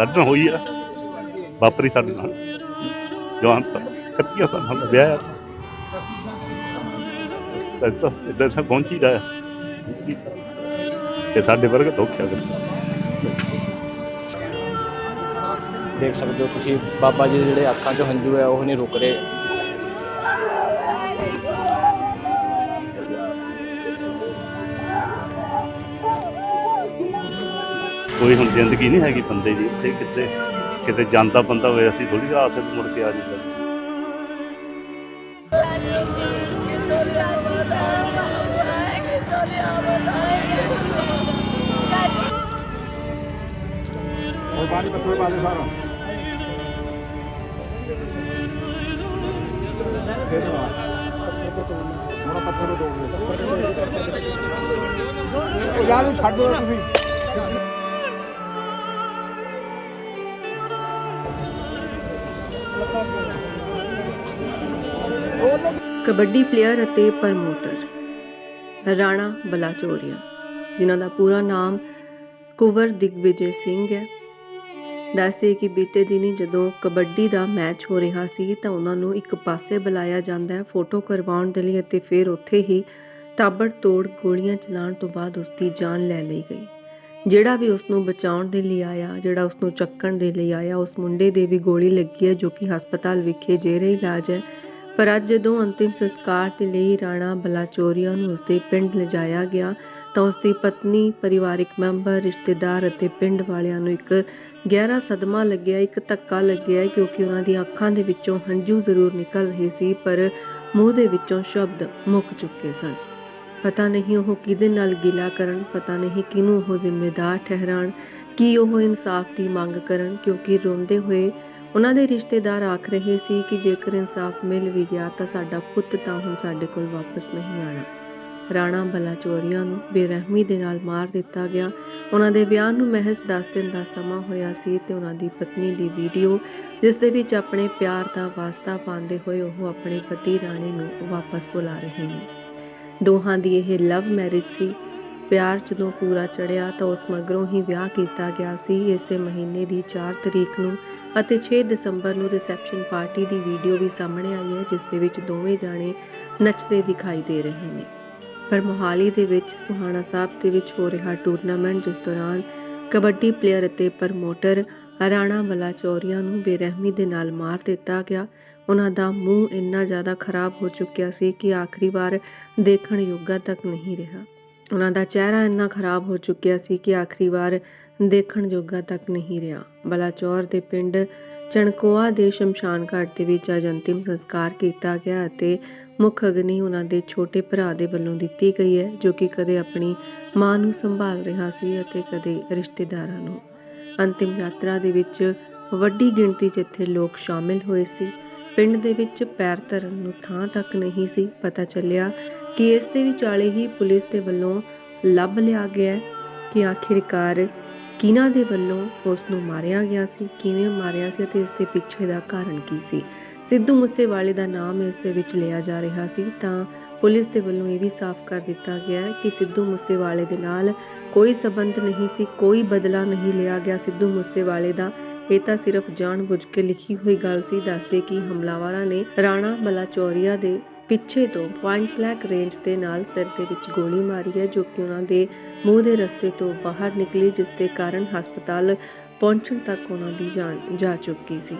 ਸਾਡੇ ਨਾਲ ਹੋਈ ਆ। ਵਾਪਰੀ ਸਾਡੇ ਨਾਲ। ਜਵਾਨ ਤਾਂ ਕੱਤੀਆ ਸਾਲਾਂ ਦਾ ਵਿਆਹ ਆ। ਤਾਂ ਤਾਂ ਇੱਦਾਂ ਤਾਂ ਪਹੁੰਚੀ ਦਾ ਤੇ ਸਾਡੇ ਵਰਗਾ ਧੋਖਿਆ ਕਰਦਾ ਦੇਖ ਸਕਦੇ ਹੋ ਤੁਸੀਂ, ਬਾਬਾ ਜੀ ਦੇ ਜਿਹੜੇ ਅੱਖਾਂ 'ਚੋਂ ਹੰਝੂ ਹੈ ਉਹ ਨਹੀਂ ਰੁਕ ਰਹੇ। ਕੋਈ ਹੁਣ ਜ਼ਿੰਦਗੀ ਨਹੀਂ ਹੈਗੀ ਬੰਦੇ ਦੀ ਇੱਥੇ ਕਿਤੇ ਕਿਤੇ ਜਾਂਦਾ ਬੰਦਾ ਹੋਵੇ ਅਸੀਂ ਥੋੜੀ ਆਸ ਹੈ ਮੁੜ ਕੇ ਆ ਜਾਊਗਾ ਉਹ ਉਹ ਯਾਰ, ਛੱਡ ਤੁਸੀਂ। ਕਬੱਡੀ ਪਲੇਅਰ ਅਤੇ ਪ੍ਰਮੋਟਰ ਰਾਣਾ ਬਲਾਚੋਰੀਆ, ਜਿਨ੍ਹਾਂ ਦਾ ਪੂਰਾ ਨਾਮ ਕੁਵਰ ਦਿਗਵਿਜੇ ਸਿੰਘ ਹੈ। ਦੱਸਦੇ ਕਿ ਬੀਤੇ ਦਿਨੀ ਜਦੋਂ ਕਬੱਡੀ ਦਾ ਮੈਚ ਹੋ ਰਿਹਾ ਸੀ ਤਾਂ ਉਹਨਾਂ ਨੂੰ ਇੱਕ ਪਾਸੇ ਬੁਲਾਇਆ ਜਾਂਦਾ ਹੈ ਫੋਟੋ ਕਰਵਾਉਣ ਦੇ ਲਈ ਅਤੇ ਫਿਰ ਉੱਥੇ ਹੀ ਤਾਬੜ ਤੋੜ ਗੋਲੀਆਂ ਚਲਾਉਣ ਤੋਂ ਬਾਅਦ ਉਸ ਦੀ ਜਾਨ ਲੈ ਲਈ ਗਈ। ਜਿਹੜਾ ਵੀ ਉਸ ਨੂੰ ਬਚਾਉਣ ਦੇ ਲਈ ਆਇਆ, ਜਿਹੜਾ ਉਸ ਨੂੰ ਚੱਕਣ ਦੇ ਲਈ ਆਇਆ, ਉਸ ਮੁੰਡੇ ਦੇ ਵੀ ਗੋਲੀ ਲੱਗੀ ਹੈ ਜੋ ਕਿ ਹਸਪਤਾਲ ਵਿਖੇ ਜੇਰੇ ਇਲਾਜ ਹੈ। ਪਰ ਅੱਜ ਜਦੋਂ ਅੰਤਿਮ ਸੰਸਕਾਰ ਦੇ ਲਈ ਰਾਣਾ ਬਲਾਚੋਰੀਆ ਨੂੰ ਉਸਦੇ ਪਿੰਡ ਲਿਜਾਇਆ ਗਿਆ, ਤਾਂ ਉਸਦੀ ਪਤਨੀ, ਪਰਿਵਾਰਿਕ ਮੈਂਬਰ, ਰਿਸ਼ਤੇਦਾਰ ਅਤੇ ਪਿੰਡ ਵਾਲਿਆਂ ਨੂੰ ਇੱਕ ਗਹਿਰਾ ਸਦਮਾ ਲੱਗਿਆ, ਇੱਕ ਧੱਕਾ ਲੱਗਿਆ ਕਿਉਂਕਿ ਉਹਨਾਂ ਦੀਆਂ ਅੱਖਾਂ ਦੇ ਵਿੱਚੋਂ ਹੰਝੂ ਜ਼ਰੂਰ ਨਿਕਲ ਰਹੇ ਸੀ, ਪਰ ਮੂੰਹ ਦੇ ਵਿੱਚੋਂ ਸ਼ਬਦ ਮੁੱਕ ਚੁੱਕੇ ਸਨ। ਪਤਾ ਨਹੀਂ ਉਹ ਕਿਹਦੇ ਨਾਲ ਗਿਲਾ ਕਰਨ, ਪਤਾ ਨਹੀਂ ਕਿਹਨੂੰ ਉਹ ਜ਼ਿੰਮੇਦਾਰ ਠਹਿਰਾਣ ਕੀ ਉਹ ਇਨਸਾਫ ਦੀ ਮੰਗ ਕਰਨ, ਕਿਉਂਕਿ ਰੋਂਦੇ ਹੋਏ ਉਹਨਾਂ ਦੇ ਰਿਸ਼ਤੇਦਾਰ ਆਖ ਰਹੇ ਸੀ ਕਿ ਜੇਕਰ ਇਨਸਾਫ ਮਿਲ ਵੀ ਗਿਆ ਤਾਂ ਸਾਡਾ ਪੁੱਤ ਤਾਂ ਹੁਣ ਸਾਡੇ ਕੋਲ ਵਾਪਸ ਨਹੀਂ ਆਣਾ ਰਾਣਾ ਬਲਾਚੋਰੀਆ ਨੂੰ ਬੇਰਹਿਮੀ ਦੇ ਨਾਲ ਮਾਰ ਦਿੱਤਾ ਗਿਆ। ਉਹਨਾਂ ਦੇ ਵਿਆਹ ਨੂੰ ਮਹਿਜ਼ 10 ਦਿਨ ਦਾ ਸਮਾਂ ਹੋਇਆ ਸੀ ਤੇ ਉਹਨਾਂ ਦੀ ਪਤਨੀ ਦੀ ਵੀਡੀਓ, ਜਿਸ ਦੇ ਵਿੱਚ ਆਪਣੇ ਪਿਆਰ ਦਾ ਵਾਸਤਾ ਪਾਉਂਦੇ ਹੋਏ ਉਹ ਆਪਣੇ ਪਤੀ ਰਾਣੀ ਨੂੰ ਵਾਪਸ ਬੁਲਾ ਰਹੇ ਨੇ। ਦੋਹਾਂ ਦੀ ਇਹ ਲਵ ਮੈਰਿਜ ਸੀ। ਪਿਆਰ ਜਦੋਂ ਪੂਰਾ ਚੜਿਆ ਤਾਂ ਉਸ ਮਗਰੋਂ ਹੀ ਵਿਆਹ ਕੀਤਾ ਗਿਆ ਸੀ। ਇਸੇ ਮਹੀਨੇ ਦੀ 4 ਤਰੀਕ ਨੂੰ ਅਤੇ 6 ਦਸੰਬਰ ਨੂੰ ਰਿਸੈਪਸ਼ਨ ਪਾਰਟੀ ਦੀ ਵੀਡੀਓ ਵੀ ਸਾਹਮਣੇ ਆਈ ਹੈ, ਜਿਸ ਦੇ ਵਿੱਚ ਦੋਵੇਂ ਜਾਣੇ ਨੱਚਦੇ ਦਿਖਾਈ ਦੇ ਰਹੇ ਨੇ। ਪਰ ਮੋਹਾਲੀ ਦੇ ਵਿੱਚ ਸੁਹਾਣਾ ਸਾਹਿਬ ਦੇ ਵਿੱਚ ਹੋ ਰਿਹਾ ਟੂਰਨਾਮੈਂਟ ਜਿਸ ਦੌਰਾਨ ਕਬੱਡੀ ਪਲੇਅਰ ਅਤੇ ਪ੍ਰਮੋਟਰ ਰਾਣਾ ਬਲਾਚੌਰੀਆ ਨੂੰ ਬੇਰਹਿਮੀ ਦੇ ਨਾਲ ਮਾਰ ਦਿੱਤਾ ਗਿਆ। ਉਹਨਾਂ ਦਾ ਮੂੰਹ ਇੰਨਾ ਜ਼ਿਆਦਾ ਖਰਾਬ ਹੋ ਚੁੱਕਿਆ ਸੀ ਕਿ ਆਖਰੀ ਵਾਰ ਦੇਖਣ ਯੋਗਾ ਤੱਕ ਨਹੀਂ ਰਿਹਾ। ਉਹਨਾਂ ਦਾ ਚਿਹਰਾ ਇੰਨਾ ਖਰਾਬ ਹੋ ਚੁੱਕਿਆ ਸੀ ਕਿ ਆਖਰੀ ਵਾਰ ਦੇਖਣ ਯੋਗਾ ਤੱਕ ਨਹੀਂ ਰਿਹਾ। ਬਲਾਚੌਰ ਦੇ ਪਿੰਡ ਚਣਕੋਆ ਦੇ ਸ਼ਮਸ਼ਾਨ ਘਾਟ ਦੇ ਵਿੱਚ ਅੱਜ ਅੰਤਿਮ ਸੰਸਕਾਰ ਕੀਤਾ ਗਿਆ ਅਤੇ ਮੁੱਖ ਅਗਨੀ ਉਹਨਾਂ ਦੇ ਛੋਟੇ ਭਰਾ ਦੇ ਵੱਲੋਂ ਦਿੱਤੀ ਗਈ ਹੈ, ਜੋ ਕਿ ਕਦੇ ਆਪਣੀ ਮਾਂ ਨੂੰ ਸੰਭਾਲ ਰਿਹਾ ਸੀ ਅਤੇ ਕਦੇ ਰਿਸ਼ਤੇਦਾਰਾਂ ਨੂੰ। ਅੰਤਿਮ ਯਾਤਰਾ ਦੇ ਵਿੱਚ ਵੱਡੀ ਗਿਣਤੀ 'ਚ ਇੱਥੇ ਲੋਕ ਸ਼ਾਮਿਲ ਹੋਏ ਸੀ। ਪਿੰਡ ਦੇ ਵਿੱਚ ਪੈਰ ਧਰਨ ਨੂੰ ਥਾਂ ਤੱਕ ਨਹੀਂ ਸੀ ਪਤਾ ਚੱਲਿਆ ਕਿ ਇਸ ਦੇ ਵਿਚਾਲੇ ਹੀ ਪੁਲਿਸ ਦੇ ਵੱਲੋਂ ਲੱਭ ਲਿਆ ਗਿਆ ਕਿ ਆਖਿਰਕਾਰ ਕਿਹਨਾਂ ਦੇ ਵੱਲੋਂ ਉਸ ਨੂੰ ਮਾਰਿਆ ਗਿਆ ਸੀ, ਕਿਵੇਂ ਮਾਰਿਆ ਸੀ ਅਤੇ ਇਸ ਦੇ ਪਿੱਛੇ ਦਾ ਕਾਰਨ ਕੀ ਸੀ? ਸਿੱਧੂ ਮੂਸੇਵਾਲੇ ਦਾ ਨਾਮ ਇਸ ਦੇ ਵਿੱਚ ਲਿਆ ਜਾ ਰਿਹਾ ਸੀ, ਤਾਂ ਪੁਲਿਸ ਦੇ ਵੱਲੋਂ ਇਹ ਵੀ ਸਾਫ਼ ਕਰ ਦਿੱਤਾ ਗਿਆ ਕਿ ਸਿੱਧੂ ਮੂਸੇਵਾਲੇ ਦੇ ਨਾਲ ਕੋਈ ਸਬੰਧ ਨਹੀਂ ਸੀ, ਕੋਈ ਬਦਲਾ ਨਹੀਂ ਲਿਆ ਗਿਆ। ਸਿੱਧੂ ਮੂਸੇਵਾਲੇ ਦਾ ਇਹ ਤਾਂ ਸਿਰਫ ਜਾਣਬੁੱਝ ਕੇ ਲਿਖੀ ਹੋਈ ਗੱਲ ਸੀ, ਦੱਸਦੇ ਕਿ ਹਮਲਾਵਰਾਂ ਨੇ ਰਾਣਾ ਬਲਾਚੌਰੀਆ ਦੇ ਪਿੱਛੇ ਤੋਂ ਪੁਆਇੰਟ ਬਲੈਕ ਰੇਂਜ ਦੇ ਨਾਲ ਸਿਰ ਦੇ ਵਿੱਚ ਗੋਲੀ ਮਾਰੀ ਹੈ, ਜੋ ਕਿ ਉਹਨਾਂ ਦੇ ਮੂੰਹ ਦੇ ਰਸਤੇ ਤੋਂ ਬਾਹਰ ਨਿਕਲੀ, ਜਿਸ ਦੇ ਕਾਰਨ ਹਸਪਤਾਲ ਪਹੁੰਚਣ ਤੱਕ ਉਹਨਾਂ ਦੀ ਜਾਨ ਜਾ ਚੁੱਕੀ ਸੀ।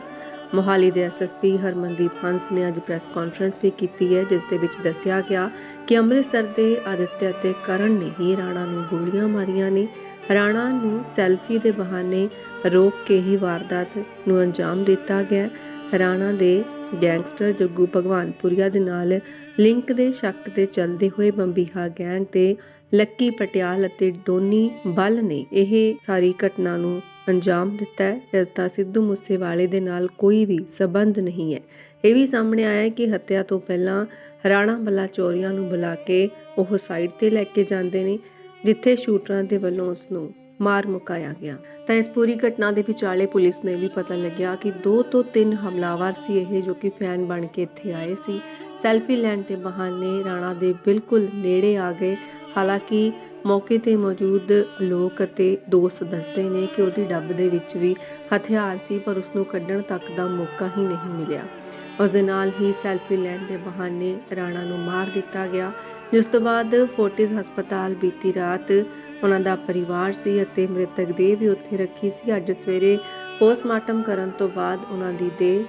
ਮੋਹਾਲੀ ਦੇ ਐਸਐਸਪੀ ਹਰਮਨਦੀਪ ਹੰਸ ਨੇ ਅੱਜ ਪ੍ਰੈਸ ਕਾਨਫਰੰਸ ਵੀ ਕੀਤੀ ਹੈ, ਜਿਸ ਦੇ ਵਿੱਚ ਦੱਸਿਆ ਗਿਆ ਕਿ ਅੰਮ੍ਰਿਤਸਰ ਦੇ ਆਦਿਤਿਆ ਅਤੇ ਕਰਨ ਨੇ ਹੀ ਰਾਣਾ ਨੂੰ ਗੋਲੀਆਂ ਮਾਰੀਆਂ ਨੇ। ਰਾਣਾ ਨੂੰ ਸੈਲਫੀ ਦੇ ਬਹਾਨੇ ਰੋਕ ਕੇ ਹੀ ਵਾਰਦਾਤ ਨੂੰ ਅੰਜਾਮ ਦਿੱਤਾ ਗਿਆ। ਰਾਣਾ ਦੇ ਗੈਂਗਸਟਰ ਜੱਗੂ ਭਗਵਾਨਪੁਰੀਆ ਦੇ ਨਾਲ ਲਿੰਕ ਦੇ ਸ਼ੱਕ ਤੇ ਚੱਲਦੇ ਹੋਏ ਬੰਬੀਹਾ ਗੈਂਗ ਤੇ ਲੱਕੀ ਪਟਿਆਲ ਅਤੇ ਡੋਨੀ ਬੱਲ ਨੇ ਇਹ ਸਾਰੀ ਘਟਨਾ ਨੂੰ ਅੰਜਾਮ ਦਿੱਤਾ। ਹੈ ਇਸ ਦਾ ਸਿੱਧੂ ਮੂਸੇਵਾਲੇ ਦੇ ਨਾਲ ਕੋਈ ਵੀ ਸਬੰਧ ਨਹੀਂ ਹੈ। ਇਹ ਵੀ ਸਾਹਮਣੇ ਆਇਆ ਹੈ ਕਿ ਹੱਤਿਆ ਤੋਂ ਪਹਿਲਾਂ ਰਾਣਾ ਚੋਰੀਆਂ ਨੂੰ ਬੁਲਾ ਕੇ ਉਹ ਸਾਈਡ ਤੇ ਲੈ ਕੇ ਜਾਂਦੇ ਨੇ। ਜਿੱਥੇ ਸ਼ੂਟਰਾਂ ਦੇ ਵੱਲੋਂ ਉਸ ਨੂੰ ਮਾਰ ਮੁਕਾਇਆ ਗਿਆ। ਤਾਂ ਇਸ ਪੂਰੀ ਘਟਨਾ ਦੇ ਵਿਚਾਲੇ ਪੁਲਿਸ ਨੂੰ ਇਹ ਵੀ ਪਤਾ ਲੱਗਿਆ ਕਿ ਦੋ ਤੋਂ ਤਿੰਨ ਹਮਲਾਵਰ ਸੀ ਇਹ ਜੋ ਕਿ ਫੈਨ ਬਣ ਕੇ ਇੱਥੇ ਆਏ ਸੀ। ਸੈਲਫੀ ਲੈਣ ਦੇ ਬਹਾਨੇ ਰਾਣਾ ਦੇ ਬਿਲਕੁਲ ਨੇੜੇ ਆ ਗਏ। ਹਾਲਾਂਕਿ ਮੌਕੇ ਤੇ ਮੌਜੂਦ ਲੋਕ ਅਤੇ ਦੋਸਤ ਦੱਸਦੇ ਨੇ ਕਿ ਉਹਦੀ ਡੱਬ ਦੇ ਵਿੱਚ ਵੀ ਹਥਿਆਰ ਸੀ, ਪਰ ਉਸ ਨੂੰ ਕੱਢਣ ਤੱਕ ਦਾ ਮੌਕਾ ਹੀ ਨਹੀਂ ਮਿਲਿਆ। ਉਸ ਦੇ ਨਾਲ ਹੀ ਸੈਲਫੀ ਲੈਣ ਦੇ ਬਹਾਨੇ ਰਾਣਾ ਨੂੰ ਮਾਰ ਦਿੱਤਾ ਗਿਆ। ਜਿਸ ਤੋਂ ਬਾਅਦ ਫੋਰਟਿਸ ਹਸਪਤਾਲ ਬੀਤੀ ਰਾਤ ਉਹਨਾਂ ਦਾ ਪਰਿਵਾਰ ਸੀ ਅਤੇ ਮ੍ਰਿਤਕ ਦੇਹ ਵੀ ਉੱਥੇ ਰੱਖੀ ਸੀ। ਅੱਜ ਸਵੇਰੇ ਪੋਸਟਮਾਰਟਮ ਕਰਨ ਤੋਂ ਬਾਅਦ ਉਹਨਾਂ ਦੀ ਦੇਹ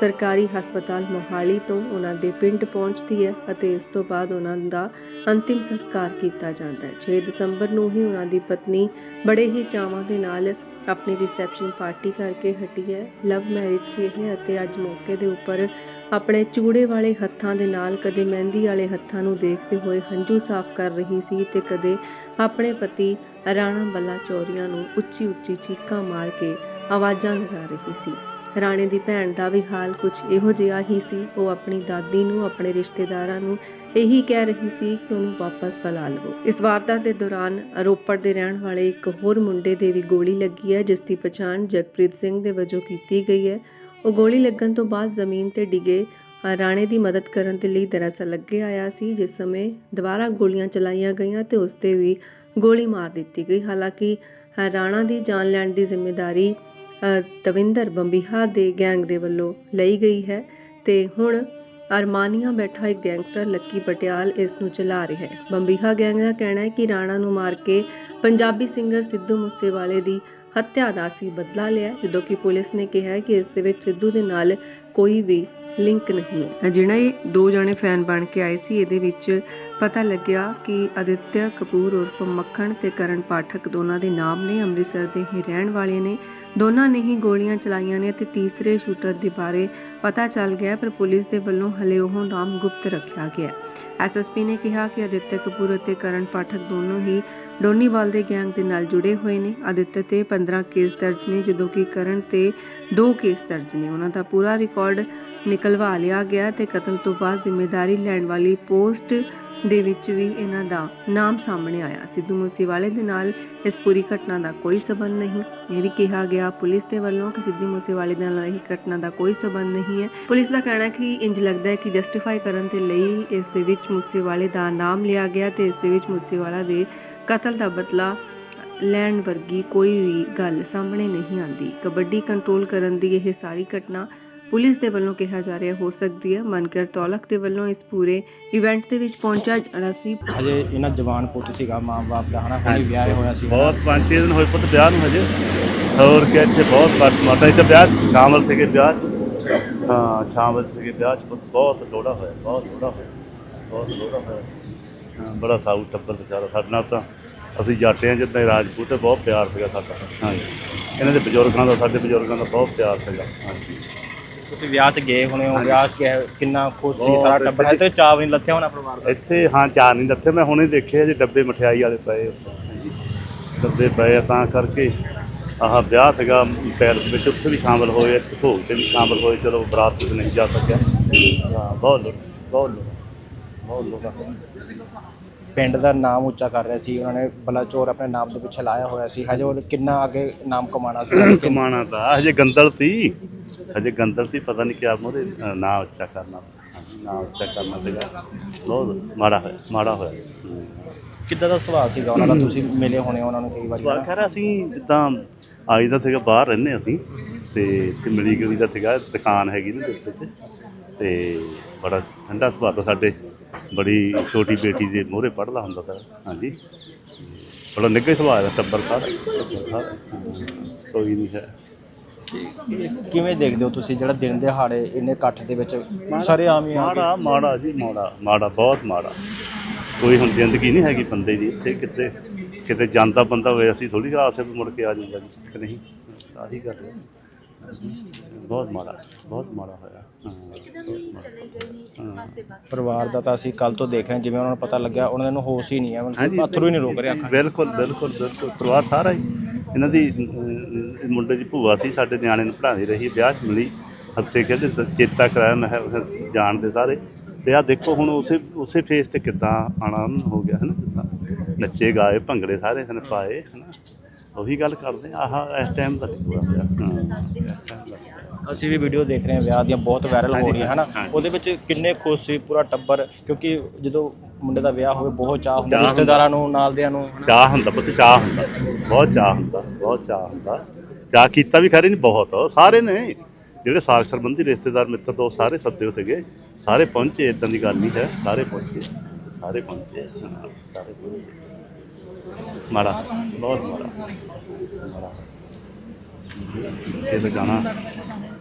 ਸਰਕਾਰੀ ਹਸਪਤਾਲ ਮੋਹਾਲੀ ਤੋਂ ਉਹਨਾਂ ਦੇ ਪਿੰਡ ਪਹੁੰਚਦੀ ਹੈ ਅਤੇ ਇਸ ਤੋਂ ਬਾਅਦ ਉਹਨਾਂ ਦਾ ਅੰਤਿਮ ਸੰਸਕਾਰ ਕੀਤਾ ਜਾਂਦਾ ਹੈ। 6 ਦਸੰਬਰ ਨੂੰ ਹੀ ਉਹਨਾਂ ਦੀ ਪਤਨੀ ਬੜੇ ਹੀ ਚਾਵਾਂ ਦੇ ਨਾਲ ਆਪਣੀ ਰਿਸੈਪਸ਼ਨ ਪਾਰਟੀ ਕਰਕੇ ਹਟੀ ਹੈ। ਲਵ ਮੈਰਿਜ ਸੀ ਇਹ ਅਤੇ ਅੱਜ ਮੌਕੇ ਦੇ ਉੱਪਰ ਆਪਣੇ ਚੂੜੇ ਵਾਲੇ ਹੱਥਾਂ ਦੇ ਨਾਲ ਕਦੇ ਮਹਿੰਦੀ ਵਾਲੇ ਹੱਥਾਂ ਨੂੰ ਦੇਖਦੇ ਹੋਏ ਹੰਝੂ ਸਾਫ਼ ਕਰ ਰਹੀ ਸੀ ਤੇ ਕਦੇ ਆਪਣੇ ਪਤੀ ਰਾਣਾ ਬੱਲਾ ਚੌਰੀਆਂ ਨੂੰ ਉੱਚੀ ਉੱਚੀ ਚੀਕਾਂ ਮਾਰ ਕੇ ਆਵਾਜ਼ਾਂ ਲਗਾ ਰਹੀ ਸੀ। ਰਾਣੇ ਦੀ ਭੈਣ ਦਾ ਵੀ ਹਾਲ ਕੁਝ ਇਹੋ ਜਿਹਾ ਹੀ ਸੀ। ਉਹ ਆਪਣੀ ਦਾਦੀ ਨੂੰ, ਆਪਣੇ ਰਿਸ਼ਤੇਦਾਰਾਂ ਨੂੰ ਇਹੀ ਕਹਿ ਰਹੀ ਸੀ ਕਿ ਉਹਨੂੰ ਵਾਪਸ ਬੁਲਾ ਲਵੋ। ਇਸ ਵਾਰਦਾਤ ਦੇ ਦੌਰਾਨ ਰੋਪੜ ਦੇ ਰਹਿਣ ਵਾਲੇ ਇੱਕ ਹੋਰ ਮੁੰਡੇ ਦੇ ਵੀ ਗੋਲੀ ਲੱਗੀ ਹੈ, ਜਿਸ ਦੀ ਪਛਾਣ ਜਗਪ੍ਰੀਤ ਸਿੰਘ ਦੇ ਵਜੋਂ ਕੀਤੀ ਗਈ ਹੈ। ਉਹ ਗੋਲੀ ਲੱਗਣ ਤੋਂ ਬਾਅਦ ਜ਼ਮੀਨ ਤੇ ਡਿੱਗੇ। ਰਾਣੇ ਦੀ ਮਦਦ ਕਰਨ ਦੇ ਲਈ ਦਰਅਸਲ ਲੱਗੇ ਆਇਆ ਸੀ, ਜਿਸ ਸਮੇਂ ਦੁਬਾਰਾ ਗੋਲੀਆਂ ਚਲਾਈਆਂ ਗਈਆਂ ਤੇ ਉਸ ਤੇ ਵੀ ਗੋਲੀ ਮਾਰ ਦਿੱਤੀ ਗਈ। ਹਾਲਾਂਕਿ ਰਾਣਾ ਦੀ ਜਾਨ ਲੈਣ ਦੀ ਜ਼ਿੰਮੇਵਾਰੀ ਤਵਿੰਦਰ ਬੰਬੀਹਾ ਦੇ ਗੈਂਗ ਦੇ ਵੱਲੋਂ ਲਈ ਗਈ ਹੈ ਤੇ ਹੁਣ ਅਰਮਾਨੀਆ ਬੈਠਾ ਇੱਕ ਗੈਂਗਸਟਰ ਲੱਕੀ ਪਟਿਆਲ ਇਸ ਨੂੰ ਚਲਾ ਰਿਹਾ ਹੈ। ਬੰਬੀਹਾ ਗੈਂਗ ਦਾ ਕਹਿਣਾ ਹੈ ਕਿ ਰਾਣਾ ਨੂੰ ਮਾਰ ਕੇ ਪੰਜਾਬੀ ਸਿੰਗਰ ਸਿੱਧੂ ਮੂਸੇਵਾਲੇ ਦੀ ਹੱਤਿਆ ਦਾ ਸੀ ਬਦਲਾ ਲਿਆ, ਜਦੋਂ ਕਿ ਪੁਲਿਸ ਨੇ ਕਿਹਾ ਕਿ ਇਸ ਦੇ ਵਿੱਚ ਸਿੱਧੂ ਦੇ ਨਾਲ ਕੋਈ ਵੀ ਲਿੰਕ ਨਹੀਂ ਹੈ। ਜਿਹੜਾ ਇਹ ਦੋ ਜਣੇ ਫੈਨ ਬਣ ਕੇ ਆਏ ਸੀ, ਇਹਦੇ ਵਿੱਚ ਪਤਾ ਲੱਗਿਆ ਕਿ ਅਦਿੱਤਿਆ ਕਪੂਰ ਉਰਫ ਮੱਖਣ ਤੇ ਕਰਨ ਪਾਠਕ ਦੋਨਾਂ ਦੇ ਨਾਮ ਨੇ, ਅੰਮ੍ਰਿਤਸਰ ਦੇ ਹੀ ਰਹਿਣ ਵਾਲੇ ਨੇ। ਦੋਨਾਂ ਨੇ ਹੀ ਗੋਲੀਆਂ ਚਲਾਈਆਂ ਨੇ ਤੇ ਤੀਸਰੇ ਸ਼ੂਟਰ ਦੇ ਬਾਰੇ ਪਤਾ ਚੱਲ ਗਿਆ, ਪਰ ਪੁਲਿਸ ਦੇ ਵੱਲੋਂ ਹਲੇ ਉਹ ਨਾਮ ਗੁਪਤ ਰੱਖਿਆ ਗਿਆ ਐਸਐਸਪੀ ਨੇ ਕਿਹਾ ਕਿ ਅਦਿੱਤਿਆ ਕਪੂਰ ਅਤੇ ਕਰਨ ਪਾਠਕ ਦੋਨੋਂ ਹੀ ਡੋਨੀਵਾਲ ਦੇ ਗੈਂਗ ਦੇ ਨਾਲ ਜੁੜੇ ਹੋਏ ਨੇ। ਅਦਿੱਤਿਆ ਤੇ 15 ਕੇਸ ਦਰਜ ਨੇ, ਜਦੋਂ ਕਿ ਕਰਨ ਤੇ 2 ਕੇਸ ਦਰਜ ਨੇ। ਉਹਨਾਂ ਦਾ ਪੂਰਾ ਰਿਕਾਰਡ ਨਿਕਲਵਾ ਲਿਆ ਗਿਆ ਤੇ ਕਤਲ ਤੋਂ ਬਾਅਦ ਜ਼ਿੰਮੇਵਾਰੀ ਲੈਣ ਵਾਲੀ ਪੋਸਟ ਦੇ ਵਿੱਚ ਵੀ ਇਹਨਾਂ ਦਾ ਨਾਮ ਸਾਹਮਣੇ ਆਇਆ ਸਿੱਧੂ ਮੂਸੇਵਾਲੇ ਦੇ ਨਾਲ ਇਸ ਪੂਰੀ ਘਟਨਾ ਦਾ ਕੋਈ ਸਬੰਧ ਨਹੀਂ। ਇਹ ਵੀ ਕਿਹਾ ਗਿਆ, ਪੁਲਿਸ ਦੇ ਵੱਲੋਂ ਕਿ ਸਿੱਧੂ ਮੂਸੇਵਾਲੇ ਦੇ ਨਾਲ ਇਹ ਘਟਨਾ ਦਾ ਕੋਈ ਸਬੰਧ ਨਹੀਂ ਹੈ। ਪੁਲਿਸ ਦਾ ਕਹਿਣਾ ਕਿ ਇੰਜ ਲੱਗਦਾ ਹੈ ਕਿ ਜਸਟੀਫਾਈ ਕਰਨ ਦੇ ਲਈ ਇਸ ਦੇ ਵਿੱਚ ਮੂਸੇਵਾਲੇ ਦਾ ਨਾਮ ਲਿਆ ਗਿਆ ਤੇ ਇਸ ਦੇ ਵਿੱਚ ਮੂਸੇਵਾਲਾ ਦੇ ਕਤਲ ਦਾ ਬਦਲਾ ਲੈਣ ਵਰਗੀ ਕੋਈ ਵੀ ਗੱਲ ਸਾਹਮਣੇ ਨਹੀਂ ਆਂਦੀ ਕਬੱਡੀ ਕੰਟਰੋਲ ਕਰਨ ਦੀ ਇਹ ਸਾਰੀ ਘਟਨਾ ਪੁਲਿਸ ਦੇ ਵੱਲੋਂ ਕਿਹਾ ਜਾ ਰਿਹਾ ਹੋ ਸਕਦੀ ਹੈ। ਮਨਕਰ ਤੌਲਕ ਦੇ ਵੱਲੋਂ ਇਸ ਪੂਰੇ ਇਵੈਂਟ ਦੇ ਵਿੱਚ ਪਹੁੰਚਿਆ ਜਾਣਾ ਸੀ। ਹਜੇ ਇਹਨਾਂ ਜਵਾਨ ਪੁੱਤ ਸੀਗਾ ਮਾਂ-ਬਾਪ ਦਾ ਹਨਾ ਹੁਣੀ ਵਿਆਹ ਹੋਇਆ ਸੀ। ਬਹੁਤ ਪੰਜ ਛੇ ਦਿਨ ਹੋਏ ਪੁੱਤ ਵਿਆਹ ਨੂੰ ਹਜੇ। ਹੋਰ ਕਿ ਇੱਥੇ ਬਹੁਤ ਬਾਤ ਮਾਤਾ ਇੱਥੇ ਵਿਆਹ ਸ਼ਾਮਲ ਸੀਗੇ ਵਿਆਹ 'ਚ। ਹਾਂ ਸ਼ਾਮਲ ਸੀਗੇ ਵਿਆਹ 'ਚ ਪੁੱਤ। ਬਹੁਤ ਲੋੜਾ ਹੋਇਆ ਬਹੁਤ ਲੋੜਾ ਹੋਇਆ ਬਹੁਤ ਲੋੜਾ ਹੋਇਆ। ਹਾਂ, ਬੜਾ ਸਾਊ ਟੱਬਰ ਵਿਚਾਰਾ ਸਾਡੇ ਨਾਲ ਤਾਂ। ਅਸੀਂ ਜਾਟੇ ਹਾਂ ਜਿੱਦਾਂ ਰਾਜਪੂਤ ਬਹੁਤ ਪਿਆਰ ਸੀਗਾ ਸਾਡਾ। ਹਾਂਜੀ। ਇਹਨਾਂ ਦੇ ਬਜ਼ੁਰਗਾਂ ਦਾ ਸਾਡੇ ਬਜ਼ੁਰਗਾਂ ਦਾ ਬਹੁਤ ਪਿਆਰ ਸੀਗਾ। ਹਾਂਜੀ ਤੁਸੀਂ ਵਿਆਹ 'ਚ ਗਏ ਹੋਣੇ ਹੋ ਵਿਆਹ 'ਚ ਕਿਹ- ਕਿੰਨਾ ਖੁਸ਼ ਸੀ ਬਹੁਤ ਸਾਰਾ ਟੱਬਰ ਹੈ ਤੇ ਚਾਵ ਨਹੀਂ ਲੱਥਿਆ ਹੋਣਾ ਪਰਿਵਾਰ ਦਾ? ਇੱਥੇ ਹਾਂ ਚਾਰ ਨਹੀਂ ਲੱਥੇ ਮੈਂ ਹੁਣੇ ਦੇਖੇ ਜੇ ਡੱਬੇ ਮਠਿਆਈ ਵਾਲੇ ਪਏ ਉੱਥੇ ਡੱਬੇ ਪਏ ਆ ਤਾਂ ਕਰਕੇ ਆਹ ਵਿਆਹ ਸੀਗਾ ਪੈਰਸ ਵਿੱਚ ਉੱਥੇ ਵੀ ਸ਼ਾਮਲ ਹੋਏ ਇੱਥੇ ਭੋਗ ਤੇ ਵੀ ਸ਼ਾਮਲ ਹੋਏ ਚਲੋ ਬਰਾਤ ਤੇ ਨਹੀਂ ਜਾ ਸਕਿਆ। ਹਾਂ ਬਹੁਤ ਲੋਕ ਬਹੁਤ ਲੋਕ ਬਹੁਤ ਲੋਕ ਪਿੰਡ ਦਾ ਨਾਮ ਉੱਚਾ ਕਰ ਰਿਹਾ ਸੀ ਉਹਨਾਂ ਨੇ ਬਲਾਚੌਰ ਆਪਣੇ ਨਾਮ ਦੇ ਪਿੱਛੇ ਲਾਇਆ ਹੋਇਆ ਸੀ ਹਜੇ ਉਹ ਕਿੰਨਾ ਅੱਗੇ ਨਾਮ ਕਮਾਉਣਾ ਸੀ ਕਮਾਣਾ ਤਾਂ ਹਜੇ ਗੰਦਲ ਤੀ ਗੰਦਲ ਤੀ ਪਤਾ ਨਹੀਂ ਕਿਆ ਮੋਰੇ ਨਾਂ ਉੱਚਾ ਕਰਨਾ। ਹਾਂਜੀ, ਨਾਂ ਉੱਚਾ ਕਰਨਾ ਸੀਗਾ। ਬਹੁਤ ਮਾੜਾ ਹੋਇਆ ਮਾੜਾ ਹੋਇਆ। ਕਿੱਦਾਂ ਦਾ ਸੁਭਾਅ ਸੀਗਾ ਉਹਨਾਂ ਦਾ? ਤੁਸੀਂ ਮਿਲੇ ਹੋਣੇ ਉਹਨਾਂ ਨੂੰ ਕਈ ਵਾਰੀ ਸਵਾਲ ਖੈਰ ਅਸੀਂ ਜਿੱਦਾਂ ਆਈ ਦਾ ਸੀਗਾ ਬਾਹਰ ਰਹਿੰਦੇ ਅਸੀਂ। ਤੇ ਇੱਥੇ ਮਿਲੀ ਗਲੀ ਦਾ ਸੀਗਾ ਦੁਕਾਨ ਹੈਗੀ ਨਾ ਦੇ ਵਿੱਚ। ਤੇ ਬੜਾ ਠੰਡਾ ਸੁਭਾਅ ਤਾਂ ਸਾਡੇ। ਬੜੀ ਛੋਟੀ ਬੇਟੀ ਦੇ ਮੋਹਰੇ ਪੜਦਾ ਹੁੰਦਾ ਤਾਂ ਹਾਂਜੀ। ਬੜਾ ਨਿੱਘੇ ਸੁਭਾਅ ਦਾ ਟੱਬਰ ਸਾਰਾ। ਕੋਈ ਨਹੀਂ ਹੈ। ਕਿਵੇਂ ਦੇਖਦੇ ਹੋ ਤੁਸੀਂ ਜਿਹੜਾ ਦਿਨ ਦਿਹਾੜੇ ਇੰਨੇ ਇਕੱਠ ਦੇ ਵਿੱਚ ਸਾਰੇ ਆਮ ਹੀ ਆ ਮਾੜਾ ਮਾੜਾ ਜੀ ਮਾੜਾ ਮਾੜਾ ਬਹੁਤ ਮਾੜਾ। ਕੋਈ ਹੁਣ ਜ਼ਿੰਦਗੀ ਨਹੀਂ ਹੈਗੀ ਬੰਦੇ ਦੀ ਇੱਥੇ ਕਿਤੇ ਕਿਤੇ ਜਾਂਦਾ ਬੰਦਾ ਹੋਵੇ ਅਸੀਂ ਥੋੜੀ ਆਸੇ ਵੀ ਮੁੜ ਕੇ ਆ ਜਾਊਗਾ ਜੀ ਕਿ ਨਹੀਂ? ਆਹੀ ਗੱਲ ਹੈ। ਬਹੁਤ ਮਾੜਾ ਬਹੁਤ ਮਾੜਾ ਹੋਇਆ। ਹਾਂ। ਪਰਿਵਾਰ ਦਾ ਤਾਂ ਅਸੀਂ ਕੱਲ ਤੋਂ ਦੇਖ ਰਹੇ ਹਾਂ ਜਿਵੇਂ ਉਹਨਾਂ ਨੂੰ ਪਤਾ ਲੱਗਿਆ ਉਹਨਾਂ ਨੂੰ ਹੋਸ਼ ਹੀ ਨਹੀਂ ਹੈ ਮਤਲਬ ਅਥਰੂ ਹੀ ਨਹੀਂ ਰੋਕ ਰਿਹਾ ਅੱਖਾਂ। ਬਿਲਕੁਲ ਬਿਲਕੁਲ ਬਿਲਕੁਲ। ਪਰਿਵਾਰ ਸਾਰਾ ਹੀ। ਇਹਨਾਂ ਦੀ ਅਹ, ਮੁੰਡੇ ਦੀ ਭੂਆ ਸੀ ਸਾਡੇ ਨਿਆਣੇ ਨੂੰ ਪੜ੍ਹਾਉਂਦੀ ਰਹੀ ਵਿਆਹ 'ਚ ਮਿਲੀ। ਹੱਸੇ ਕਹਿੰਦੇ ਚੇਤਾ ਕਰਾਇਆ ਮੈਂ ਕਿਹਾ ਫਿਰ ਜਾਣਦੇ ਸਾਰੇ। ਤੇ ਆ ਦੇਖੋ ਹੁਣ ਉਸੇ ਉਸੇ ਫੇਸ ਤੇ ਕਿੱਦਾਂ ਆਣਾ ਹੋ ਗਿਆ ਹੈ ਨਾ ਨੱਚੇ ਗਾਏ ਭੰਗੜੇ ਸਾਰੇ ਹਨ ਪਾਏ ਹੈ ਨਾ ਉਹੀ ਗੱਲ ਕਰਦੇ ਆਹ ਇਸ ਟਾਈਮ ਦਾ ਪੂਰਾ ਹੋਇਆ ਹਾਂ ਦਾ। ਅਸੀਂ ਵੀ ਵੀਡੀਓ ਦੇਖ ਰਹੇ ਹਾਂ ਵਿਆਹ ਦੀਆਂ ਬਹੁਤ ਵਾਇਰਲ ਹੋ ਰਹੀਆਂ ਹਨਾ। ਉਹਦੇ ਵਿੱਚ ਕਿੰਨੇ ਖੁਸ਼ ਸੀ ਪੂਰਾ ਟੱਬਰ ਕਿਉਂਕਿ ਜਦੋਂ ਮੁੰਡੇ ਦਾ ਵਿਆਹ ਹੋਵੇ ਬਹੁਤ ਚਾਹ ਹੁੰਦਾ। ਰਿਸ਼ਤੇਦਾਰਾਂ ਨੂੰ ਨਾਲ ਦਿਆਂ ਨੂੰ। ਚਾਹ ਹੁੰਦਾ ਪੁੱਤ ਚਾਹ ਹੁੰਦਾ ਬਹੁਤ ਚਾਹ ਹੁੰਦਾ ਬਹੁਤ ਚਾਹ ਹੁੰਦਾ ਚਾਹ ਕੀਤਾ ਵੀ ਖਰੇ ਨਹੀਂ ਬਹੁਤ ਸਾਰੇ ਨੇ ਜਿਹੜੇ ਸਾਖ ਸੰਬੰਧੀ ਰਿਸ਼ਤੇਦਾਰ ਮਿੱਤਰ ਤੋਂ ਸਾਰੇ ਸੱਦੇ ਉੱਤੇ ਗਏ ਸਾਰੇ ਪਹੁੰਚੇ ਇਦਾਂ ਦੀ ਗੱਲ ਨਹੀਂ ਹੈ ਸਾਰੇ ਪਹੁੰਚੇ ਸਾਰੇ ਪਹੁੰਚੇ ਹਾਂ, ਸਾਰੇ ਪਹੁੰਚੇ ਮਾੜਾ ਬਹੁਤ ਮਾੜਾ। ਤਾਂ ਗਾਣਾ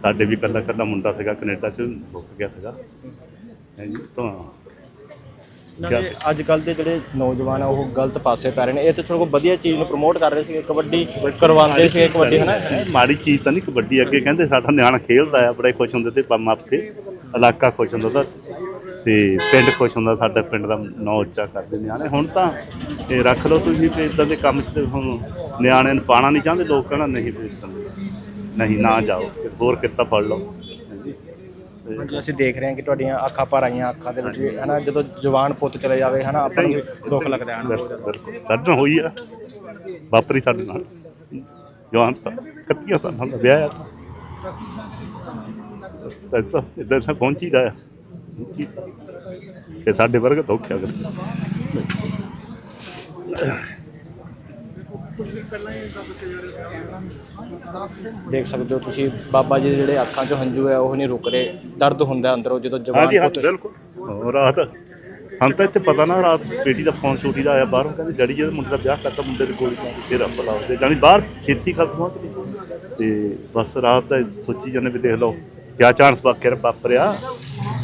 ਸਾਡੇ ਵੀ ਕੱਲਾ ਕੱਲਾ ਮੁੰਡਾ ਸੀਗਾ ਕੈਨੇਡਾ ਚ ਰੁਕ ਗਿਆ ਸੀਗਾ। ਹਾਂਜੀ ਤਾਂ ਨਾਲੇ ਅੱਜ ਕੱਲ ਦੇ ਜਿਹੜੇ ਨੌਜਵਾਨ ਆ ਉਹ ਗਲਤ ਪਾਸੇ ਪੈ ਰਹੇ ਨੇ। ਇਹ ਤਾਂ ਚਲੋ ਵਧੀਆ ਚੀਜ਼ ਨੂੰ ਪ੍ਰਮੋਟ ਕਰ ਰਹੇ ਸੀ ਕਬੱਡੀ ਕਰਵਾਉਂਦੇ ਸੀ ਕਬੱਡੀ ਹਨਾ? ਮਾੜੀ ਚੀਜ਼ ਤਾਂ ਨਹੀਂ ਕਬੱਡੀ ਅੱਗੇ ਕਹਿੰਦੇ ਸਾਡਾ ਨਿਆਣਾ ਖੇਡਦਾ ਆ ਬੜੇ ਖੁਸ਼ ਹੁੰਦੇ ਤੇ ਪੰਮ ਆਪਕੇ ਇਲਾਕਾ ਖੁਸ਼ ਹੁੰਦਾ ਤਾਂ ਤੇ ਪਿੰਡ ਖੁਸ਼ ਹੁੰਦਾ ਸਾਡਾ ਪਿੰਡ ਦਾ ਨਾਂ ਉੱਚਾ ਕਰਦੇ ਨਿਆਣੇ ਹੁਣ ਤਾਂ ਇਹ ਰੱਖ ਲਓ ਤੁਸੀਂ ਤੇ ਇਦਾਂ ਦੇ ਕੰਮ 'ਚ ਤੇ ਹੁਣ ਨਿਆਣੇ ਨੂੰ ਪਾਣਾ ਨਹੀਂ ਚਾਹੁੰਦੇ ਲੋਕ ਕਹਿਣਾ ਨਹੀਂ ਵੀ ਏਦਾਂ ਦੀ। ਨਹੀਂ ਨਾ ਜਾਓ ਹੋਰ ਕਿੱਤਾ ਫੜ ਲਓ। ਹਾਂਜੀ। ਅਸੀਂ ਦੇਖ ਰਹੇ ਹਾਂ ਕਿ ਤੁਹਾਡੀਆਂ ਅੱਖਾਂ ਭਰ ਆਈਆਂ ਅੱਖਾਂ ਦੇ ਵਿੱਚ ਵੀ ਹਨਾ ਜਦੋਂ ਜਵਾਨ ਪੁੱਤ ਚਲੇ ਜਾਵੇ ਹਨਾ ਆਪਾਂ ਨੂੰ ਵੀ ਦੁੱਖ ਲੱਗਦਾ ਹੈ ਹਨਾ। ਬਿਲਕੁਲ ਬਿਲਕੁਲ। ਸਾਡੇ ਨਾਲ ਹੋਈ ਆ। ਵਾਪਰੀ ਸਾਡੇ ਨਾਲ। ਜਵਾਨ ਤਾਂ 31 ਸਾਲਾਂ ਦਾ ਵਿਆਹ ਆ। ਤਾਂ ਤਾਂ ਇਦਾਂ ਤਾਂ ਪਹੁੰਚੀ ਦਾ ਆ। ਕਿ ਸਾਡੇ ਵਰਗਾ ਤਾਂ ਔਖਿਆ ਕਰ। ਕੁਝ ਦਿਨ ਪਹਿਲਾਂ ਹੀ ਤਾਂ ਦੱਸਿਆ ਜਾ ਰਿਹਾ ਸੀ ਦੇਖ ਸਕਦੇ ਹੋ ਤੁਸੀਂ ਬਾਬਾ ਜੀ ਦੇ ਜਿਹੜੇ ਅੱਖਾਂ 'ਚੋਂ ਹੰਝੂ ਹੈ ਉਹ ਨਹੀਂ ਰੁਕ ਰਹੇ। ਦਰਦ ਹੁੰਦਾ ਅੰਦਰੋਂ ਜਦੋਂ ਹਾਂਜੀ ਜਵਾਨ ਹਾਂ ਪੁੱਤ ਬਿਲਕੁਲ। ਰਾਤ ਸਾਨੂੰ ਤਾਂ ਇੱਥੇ ਪਤਾ ਨਾ ਰਾਤ ਬੇਟੀ ਦਾ ਫੋਨ ਛੋਟੀ ਦਾ ਆਇਆ ਬਾਹਰੋਂ ਕਹਿੰਦੇ ਡੈਡੀ ਜੀ ਮੁੰਡੇ ਦਾ ਵਿਆਹ ਕਰਤਾ ਮੁੰਡੇ ਦੇ ਕੋਲ ਫਿਰ ਰੱਬ ਲਾਉਂਦੇ ਜਾਨੀ ਬਾਹਰ ਛੇਤੀ ਖਤ ਪਹੁੰਚ ਗਈ ਤੇ ਬਸ ਰਾਤ ਦਾ ਸੋਚੀ ਜਾਂਦੇ ਵੀ ਦੇਖ ਲਓ ਕਿਆ ਚਾਂਸ ਵਾਕਿਆ ਵਾਪਰਿਆ?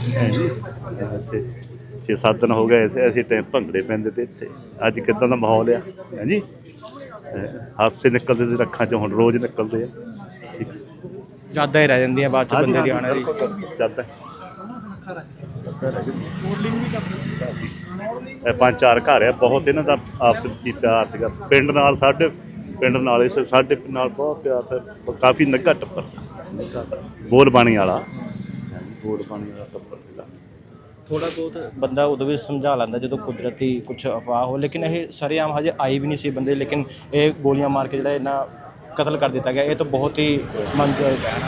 ਇੱਥੇ ਛੇ ਸੱਤ ਦਿਨ ਹੋ ਗਏ ਐਸੇ ਟਾਈਮ ਭੰਗੜੇ ਪੈਂਦੇ ਤੇ ਇੱਥੇ। ਅੱਜ ਕਿਦਾਂ ਦਾ ਮਾਹੌਲ ਆ? ਹਾਂਜੀ ਹਾਸੇ ਨਿਕਲਦੇ ਤੇ ਅੱਖਾਂ 'ਚ ਹੁਣ ਰੋਜ਼ ਨਿਕਲਦੇ ਆ। ਯਾਦਾਂ ਹੀ ਰਹਿ ਜਾਂਦੀਆਂ ਬਾਅਦ 'ਚ ਬੰਦੇ ਦੀ ਹਾਂਜੀ, ਆਉਣ ਦੀ ਬਿਲਕੁਲ, ਜਦ ਤੱਕ ਮੋਡਲਿੰਗ ਵੀ ਕਰਦੇ ਸੀ ਇਹ ਪੰਜ ਚਾਰ ਘਰ ਆ ਬਹੁਤ ਇਹਨਾਂ ਦਾ ਆਪਸ ਵਿੱਚ ਪਿਆਰ ਸੀਗਾ। ਪਿੰਡ ਨਾਲ ਸਾਡੇ ਪਿੰਡ ਨਾਲ ਇਸ ਸਾਡੇ ਨਾਲ ਬਹੁਤ ਪਿਆਰ ਸੀ। ਕਾਫੀ ਨੱਗਾ ਟੱਪਰ। ਬੋਲ ਬਾਣੀ ਵਾਲਾ। ਬੋਲ ਬਾਣੀ ਵਾਲਾ ਟੱਪਰ ਸੀਗਾ ਥੋੜਾ ਬਹੁਤ ਬੰਦਾ ਉਦੋਂ ਵੀ ਸਮਝਾ ਲੈਂਦਾ ਜਦੋਂ ਕੁਦਰਤੀ ਕੁਝ ਅਫਵਾਹ ਹੋ ਲੇਕਿਨ ਇਹ ਸਰੇਆਮ ਹਜੇ ਆਈ ਵੀ ਨਹੀਂ ਸੀ ਬੰਦੇ ਲੇਕਿਨ ਇਹ ਗੋਲੀਆਂ ਮਾਰ ਕੇ ਜਿਹੜਾ ਇਹਨਾਂ ਕਤਲ ਕਰ ਦਿੱਤਾ ਗਿਆ ਇਹ ਤਾਂ ਬਹੁਤ ਹੀ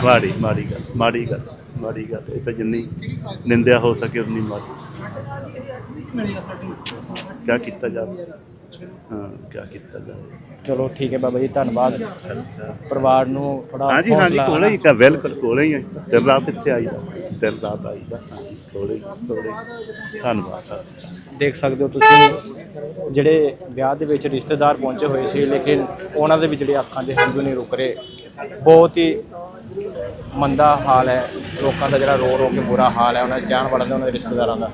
ਮਾੜੀ ਮਾੜੀ ਗੱਲ ਮਾੜੀ ਗੱਲ ਮਾੜੀ ਗੱਲ। ਇਹ ਤਾਂ ਜਿੰਨੀ ਨਿੰਦਿਆ ਹੋ ਸਕੇ ਉਨੀ ਮਾੜੀ। ਕਿਆ ਕੀਤਾ ਜਾਵੇ? ਹਾਂ। ਕਿਆ ਕੀਤਾ ਜਾਵੇ। ਚਲੋ ਠੀਕ ਹੈ ਬਾਬਾ ਜੀ ਧੰਨਵਾਦ। ਪਰਿਵਾਰ ਨੂੰ ਥੋੜਾ ਹਾਂਜੀ ਹਾਂਜੀ ਕੋਲੇ ਹੀ ਤਾਂ ਬਿਲਕੁਲ ਕੋਲੇ ਹੀ। ਦਿਨ ਰਾਤ ਇੱਥੇ ਆਈਦਾ ਦਿਨ ਰਾਤ ਆਈਦਾ ਹਾਂਜੀ, ਕੋਲੇ ਹੀ, ਕੋਲੇ ਹੀ। ਧੰਨਵਾਦ ਅਕਾਲ। ਦੇਖ ਸਕਦੇ ਹੋ ਤੁਸੀਂ ਜਿਹੜੇ ਵਿਆਹ ਦੇ ਵਿੱਚ ਰਿਸ਼ਤੇਦਾਰ ਪਹੁੰਚੇ ਹੋਏ ਸੀ ਲੇਕਿਨ ਉਹਨਾਂ ਦੇ ਵੀ ਜਿਹੜੇ ਅੱਖਾਂ ਦੇ ਹੰਝੂ ਨਹੀਂ ਰੁਕ ਰਹੇ। ਬਹੁਤ ਹੀ ਮੰਦਾ ਹਾਲ ਹੈ। ਲੋਕਾਂ ਦਾ ਜਿਹੜਾ ਰੋ ਰੋ ਕੇ ਬੁਰਾ ਹਾਲ ਹੈ ਉਹਨਾਂ ਦੇ ਜਾਣ ਵਾਲਿਆਂ ਦਾ ਉਹਨਾਂ ਦੇ ਰਿਸ਼ਤੇਦਾਰਾਂ ਦਾ।